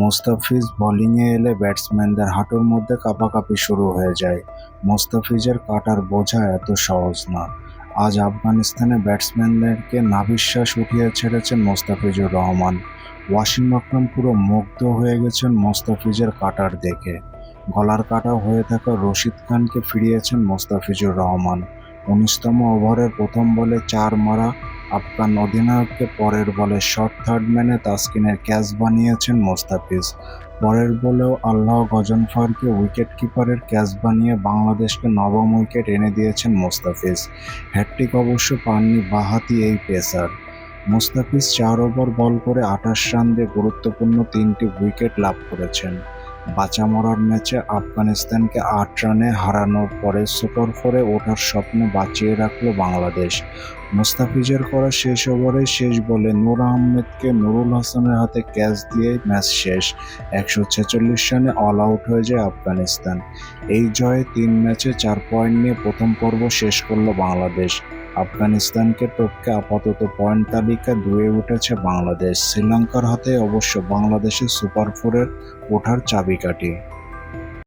মোস্তাফিজ বোলিংয়ে এলে ব্যাটসম্যানদের হাঁটুর মধ্যে কাঁপাকাঁপি শুরু হয়ে যায়। মোস্তাফিজের কাটার বোঝা এত সহজ না। আজ আফগানিস্তানে ব্যাটসম্যানদেরকে নাভিশ্বাস উঠিয়ে ছেড়েছেন মোস্তাফিজুর রহমান। ওয়াসিম আকরাম পুরো মুগ্ধ হয়ে গেছেন মোস্তাফিজের কাটার দেখে। গলার কাটা হয়ে থাকা রশিদ খানকে ফিরিয়েছেন মোস্তাফিজুর রহমান। উনিশতম ওভারের প্রথম বলে চার মারা আফগান অধিনায়ককে পরের বলে শর্ট থার্ড ম্যানে তাসকিনের ক্যাচ বানিয়েছেন মোস্তাফিজ। পরের বলেও আল্লাহ গজনফারকে উইকেট কিপারের ক্যাচ বানিয়ে বাংলাদেশকে নবম উইকেট এনে দিয়েছেন মোস্তাফিজ। হ্যাট্রিক অবশ্য পাননি বাহাতি এই পেসার। মোস্তাফিজ চার ওভার বল করে আঠাশ রান দিয়ে গুরুত্বপূর্ণ তিনটি উইকেট লাভ করেছেন। বাঁচা মরার ম্যাচে আফগানিস্তানকে আট রানে হারানোর পরে সুপার ফোরে ওঠার স্বপ্ন বাঁচিয়ে রাখল বাংলাদেশ। মুস্তাফিজের করা শেষ ওভারে শেষ বলে নূর আহমেদকে নুরুল হাসানের হাতে ক্যাচ দিয়ে ম্যাচ শেষ। একশো ছেচল্লিশ রানে অল আউট হয়ে যায় আফগানিস্তান। এই জয়ে তিন ম্যাচে চার পয়েন্ট নিয়ে প্রথম পর্ব শেষ করল বাংলাদেশ। আফগানিস্তানকে টপকে আপাতত পয়েন্ট তালিকা দুয়ে উঠেছে বাংলাদেশ। শ্রীলঙ্কার হাতে অবশ্য বাংলাদেশের সুপার ফোরের ওঠার চাবিকাঠি।